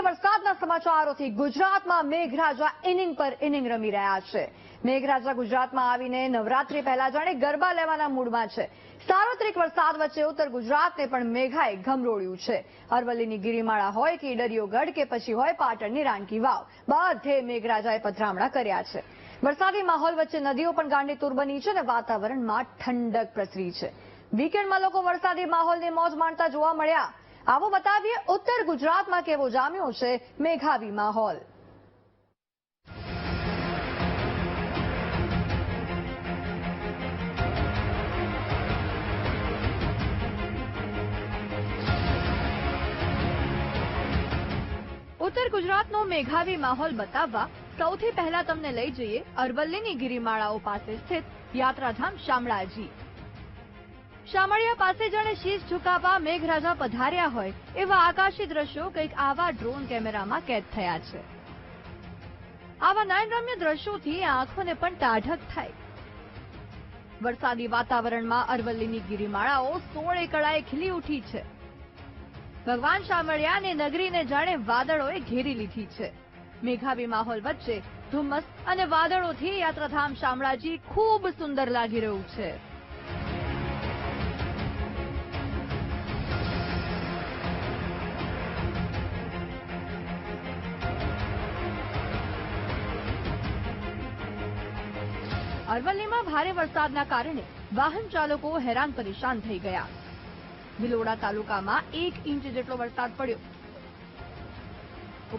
જોઈએ વરસાદના સમાચારોથી ગુજરાતમાં મેઘરાજા ઇનિંગ પર ઇનિંગ રમી રહ્યા છે. મેઘરાજા ગુજરાતમાં આવીને નવરાત્રી પહેલા જાણે ગરબા લેવાના મૂડમાં છે. સાર્વત્રિક વરસાદ વચ્ચે ઉત્તર ગુજરાતને પણ મેઘાએ ગમરોળ્યું છે. અરવલ્લીની ગિરિમાળા હોય કે ઈડરિયો ગઢ કે પછી હોય પાટણની રાણકી વાવ, બધે મેઘરાજાએ પધરામણા કર્યા છે. વરસાદી માહોલ વચ્ચે નદીઓ પણ ગાંડીતુર બની છે અને વાતાવરણમાં ઠંડક પ્રસરી છે. વીકેન્ડમાં લોકો વરસાદી માહોલની મોજ માણતા જોવા મળ્યા. આવો બતાવીએ ઉત્તર ગુજરાતમાં કેવો જામ્યો છે મેઘાવી માહોલ. ઉત્તર ગુજરાતનો મેઘાવી માહોલ બતાવવા સૌથી પહેલા તમને લઈ જઈએ અરવલ્લીની ગિરિમાળાઓ પાસે સ્થિત યાત્રાધામ શામળાજી. શામળિયા પાસે જાણે શીશ ઝુકાવવા મેઘરાજા પધાર્યા હોય, એવા આકાશી દ્રશ્યો કંઈક આવા ડ્રોન કેમેરામાં કેદ થયા છે. આવા નયનરમ્ય દ્રશ્યોથી આંખોને પણ ટાઢક થાય. વરસાદી વાતાવરણમાં અરવલ્લીની ગિરિમાળાઓ સોળે કળાએ ખીલી ઉઠી છે. ભગવાન શામળિયાની નગરીને જાણે વાદળોએ ઘેરી લીધી છે. મેઘાવી માહોલ વચ્ચે ધુમ્મસ અને વાદળોથી યાત્રાધામ શામળાજી ખૂબ સુંદર લાગી રહ્યું છે. અરવલ્લીમાં ભારે વરસાદના કારણે વાહન ચાલકો હેરાન પરેશાન થઈ ગયા. ભિલોડા તાલુકામાં એક ઇંચ જેટલો વરસાદ પડ્યો.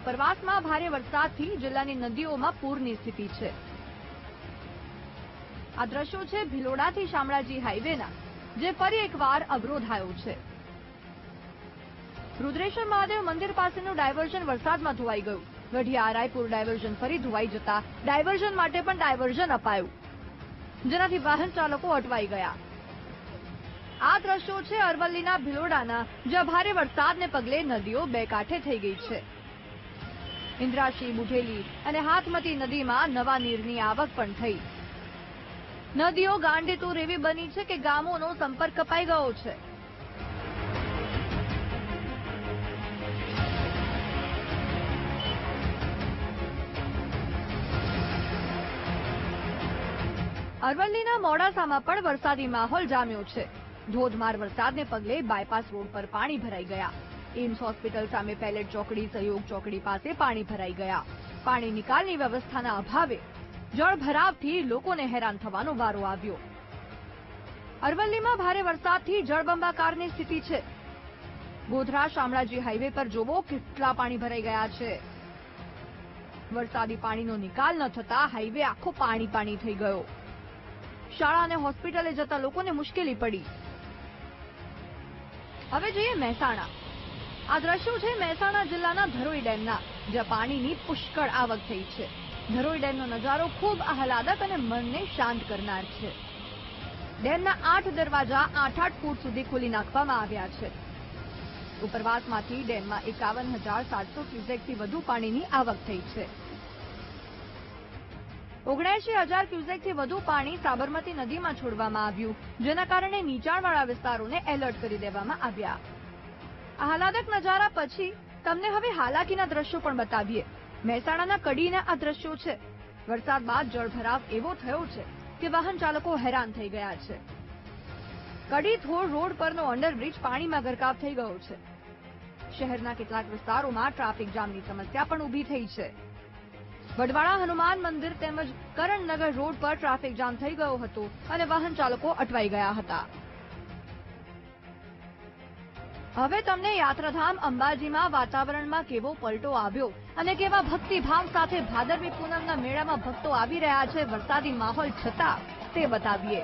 ઉપરવાસમાં ભારે વરસાદથી જિલ્લાની નદીઓમાં પૂરની સ્થિતિ છે. આ દ્રશ્યો છે ભિલોડાથી શામળાજી હાઈવેના, જે ફરી એકવાર અવરોધાયો છે. રુદ્રેશ્વર મહાદેવ મંદિર પાસેનું ડાયવર્ઝન વરસાદમાં ધોવાઈ ગયું. ગઢિયા રાયપુર ડાયવર્ઝન ફરી ધોવાઈ જતા ડાયવર્ઝન માટે પણ ડાયવર્ઝન અપાયું. જેનાથી વાહન ચાલકો અટવાઈ ગયા. આ દ્રશ્યો છે અરવલ્લીના ભિલોડાના, જ્યાં ભારે વરસાદને પગલે નદીઓ બે કાંઠે થઈ ગઈ છે. ઇન્દ્રાશી બુઢેલી અને હાથમતી નદીમાં નવા નીરની આવક પણ થઈ. નદીઓ ગાંડીતુર એવી બની છે કે ગામોનો સંપર્ક કપાઈ ગયો છે. અરવલ્લીના મોડાસામાં પણ વરસાદી માહોલ જામ્યો છે. ધોધમાર વરસાદને પગલે બાયપાસ રોડ પર પાણી ભરાઈ ગયા. એમ્સ હોસ્પિટલ સામે પેલેટ ચોકડી, સહયોગ ચોકડી પાસે પાણી ભરાઈ ગયા. પાણી નિકાલની વ્યવસ્થાના અભાવે જળભરાવથી લોકોને હેરાન થવાનો વારો આવ્યો. અરવલ્લીમાં ભારે વરસાદથી જળબંબાકારની સ્થિતિ છે. ગોધરા શામળાજી હાઈવે પર જોવો કેટલા પાણી ભરાઈ ગયા છે. વરસાદી પાણીનો નિકાલ ન થતા હાઈવે આખો પાણી પાણી થઈ ગયો. શાળા અને હોસ્પિટલે જતા લોકોને મુશ્કેલી પડી. હવે જોઈએ મહેસાણા. આ દ્રશ્યો છે મહેસાણા જિલ્લાના ધરોઈ ડેમના, જ્યાં પાણીની પુષ્કળ આવક થઈ છે. ધરોઈ ડેમનો નજારો ખૂબ આહલાદક અને મનને શાંત કરનાર છે. ડેમના આઠ દરવાજા આઠ આઠ ફૂટ સુધી ખોલી નાખવામાં આવ્યા છે. ઉપરવાસમાંથી ડેમમાં એકાવન હજાર સાતસો ક્યુસેકથી વધુ પાણીની આવક થઈ છે. ઓગણએંશી હજાર ક્યુસેકથી વધુ પાણી સાબરમતી નદીમાં છોડવામાં આવ્યું, જેના કારણે નીચાણવાળા વિસ્તારોને એલર્ટ કરી દેવામાં આવ્યા. આહલાદક નજારા પછી તમને હવે હાલાકીના દ્રશ્યો પણ બતાવીએ. મહેસાણાના કડીના આ દ્રશ્યો છે. વરસાદ બાદ જળભરાવ એવો થયો છે કે વાહન ચાલકો હેરાન થઈ ગયા છે. કડી થોર રોડ પરનો અંડરબ્રિજ પાણીમાં ગરકાવ થઈ ગયો છે. શહેરના કેટલાક વિસ્તારોમાં ટ્રાફિક જામની સમસ્યા પણ ઊભી થઈ છે. વડવાળા હનુમાન મંદિર તેમજ કરણનગર રોડ પર ટ્રાફિક જામ થઈ ગયો હતો અને વાહન ચાલકો અટવાઈ ગયા હતા. હવે તમને યાત્રાધામ અંબાજીમાં વાતાવરણમાં કેવો પલટો આવ્યો અને કેવા ભક્તિભાવ સાથે ભાદરવી પૂનમના મેળામાં ભક્તો આવી રહ્યા છે વરસાદી માહોલ છતાં તે બતાવીએ.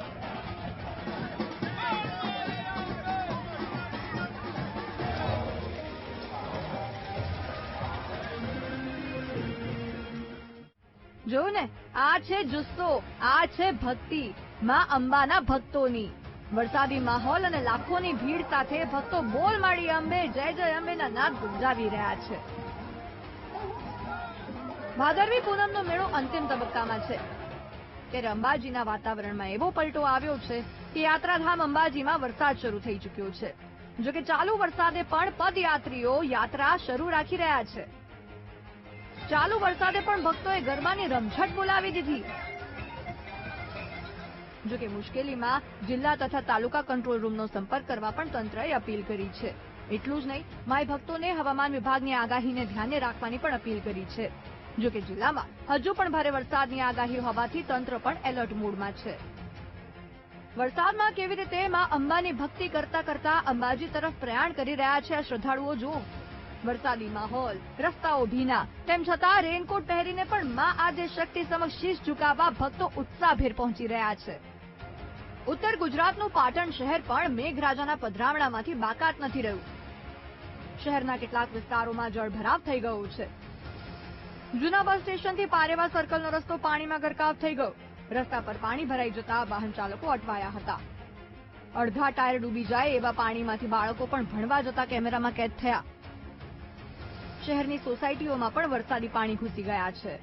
જોયું ને? આ છે જુસ્સો, આ છે ભક્તિ. માં અંબાના ભક્તોની. વરસાદી માહોલ અને લાખોની ભીડ સાથે ભક્તો બોલ માડી અંબે, જય જય અંબેના નાદ ગુંજાવી રહ્યા છે. ભાદરવી પૂનમનો મેળો અંતિમ તબક્કામાં છે. ત્યારે અંબાજીના વાતાવરણમાં એવો પલટો આવ્યો છે કે યાત્રાધામ અંબાજીમાં વરસાદ શરૂ થઈ ચૂક્યો છે. જોકે ચાલુ વરસાદે પણ પદયાત્રીઓ યાત્રા શરૂ રાખી રહ્યા છે. ચાલુ વરસાદે પણ ભક્તોએ ગરબાની રમઝટ બોલાવી દીધી. જોકે મુશ્કેલીમાં જિલ્લા તથા તાલુકા કંટ્રોલ રૂમનો સંપર્ક કરવા પણ તંત્રએ અપીલ કરી છે. એટલું જ નહીં, માય ભક્તોને હવામાન વિભાગની આગાહીને ધ્યાને રાખવાની પણ અપીલ કરી છે. જોકે જિલ્લામાં હજુ પણ ભારે વરસાદની આગાહી હોવાથી તંત્ર પણ એલર્ટ મોડમાં છે. વરસાદમાં કેવી રીતે માં અંબાની ભક્તિ કરતા કરતા અંબાજી તરફ પ્રયાણ કરી રહ્યા છે આ શ્રદ્ધાળુઓ જુઓ. વરસાદી માહોલ, રસ્તાઓ ભીના. તેમ છતાં રેનકોટ પહેરીને પણ માં આદ્ય શક્તિ સમક્ષ શીશ ઝુકાવવા ભક્તો ઉત્સાહભેર પહોંચી રહ્યા છે. ઉત્તર ગુજરાતનું પાટણ શહેર પણ મેઘરાજાના પધરામણામાંથી બાકાત નથી રહ્યું. શહેરના કેટલાક વિસ્તારોમાં જળભરાવ થઈ ગયો છે. જૂના બસ સ્ટેશનથી પારેવા સર્કલનો રસ્તો પાણીમાં ગરકાવ થઈ ગયો. રસ્તા પર પાણી ભરાઈ જતા વાહન ચાલકો અટવાયા હતા. અડધા ટાયર ડૂબી જાય એવા પાણીમાંથી બાળકો પણ ભણવા જતા કેમેરામાં કેદ થયા. શહેરની સોસાયટીઓમાં પણ વરસાદી પાણી ઘૂસી ગયા છે.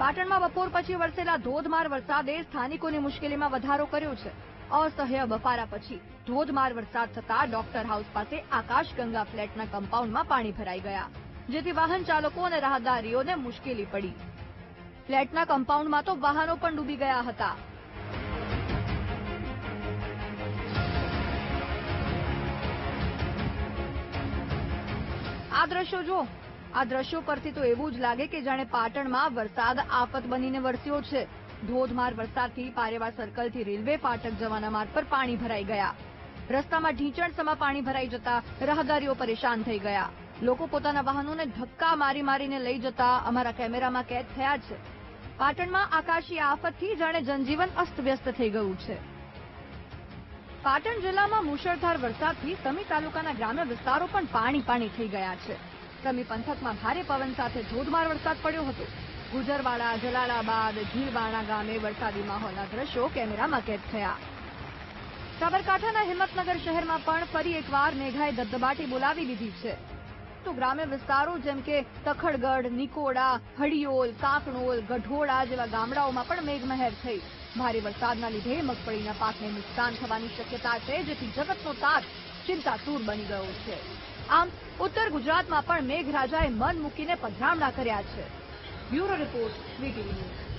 પાટણમાં બપોર પછી વરસેલા ધોધમાર વરસાદે સ્થાનિકોની મુશ્કેલીમાં વધારો કર્યો છે. અસહ્ય બફારા પછી ધોધમાર વરસાદ થતા ડોક્ટર હાઉસ પાસે આકાશગંગા ફ્લેટના કમ્પાઉન્ડમાં પાણી ભરાઈ ગયા, જેથી વાહન ચાલકો અને રાહદારીઓને મુશ્કેલી પડી. ફ્લેટના કમ્પાઉન્ડમાં તો વાહનો પણ ડૂબી ગયા હતા. આ દ્રશ્યો જો આ દ્રશ્યો પરથી તો એવું જ લાગે કે જાણે પાટણમાં વરસાદ આફત બનીને વરસ્યો છે. ધોધમાર વરસાદથી પારેવા સર્કલથી રેલવે ફાટક જવાના માર્ગ પર પાણી ભરાઈ ગયા. રસ્તામાં ઢીંચણસમાં પાણી ભરાઈ જતા રાહદારીઓ પરેશાન થઈ ગયા. લોકો પોતાના વાહનોને ધક્કા મારી મારીને લઈ જતા અમારા કેમેરામાં કેદ થયા છે. પાટણમાં આકાશી આફતથી જાણે જનજીવન અસ્તવ્યસ્ત થઈ ગયું છે. પાટણ જિલ્લામાં મુશળધાર વરસાદથી સમી તાલુકાના ગ્રામ્ય વિસ્તારો પણ પાણી પાણી થઈ ગયા છે. સમી પંથકમાં ભારે પવન સાથે ધોધમાર વરસાદ પડ્યો હતો. ગુજરવાડા, જલાલાબાદ ઘીરવાણા ગામે વરસાદી માહોલના દ્રશ્યો કેમેરામાં કેદ થયા. સાબરકાંઠાના હિંમતનગર શહેરમાં પણ ફરી એકવાર મેઘાએ દબદબાટી બોલાવી દીધી છે. તો ગ્રામ્ય વિસ્તારો જેમ કે તખડગઢ, નિકોડા હડિયોલ કાકણોલ ગઢોડા જેવા ગામડાઓમાં પણ મેઘમહેર થઈ. ભારે વરસાદના લીધે મગફળીના પાકને નુકસાન થવાની શક્યતા છે, જેથી જગતનો તાત ચિંતાતુર બની ગયો છે. આમ, ઉત્તર ગુજરાતમાં પણ મેઘરાજાએ મન મૂકીને પધરામણા કર્યા છે. Bureau report, VTV news.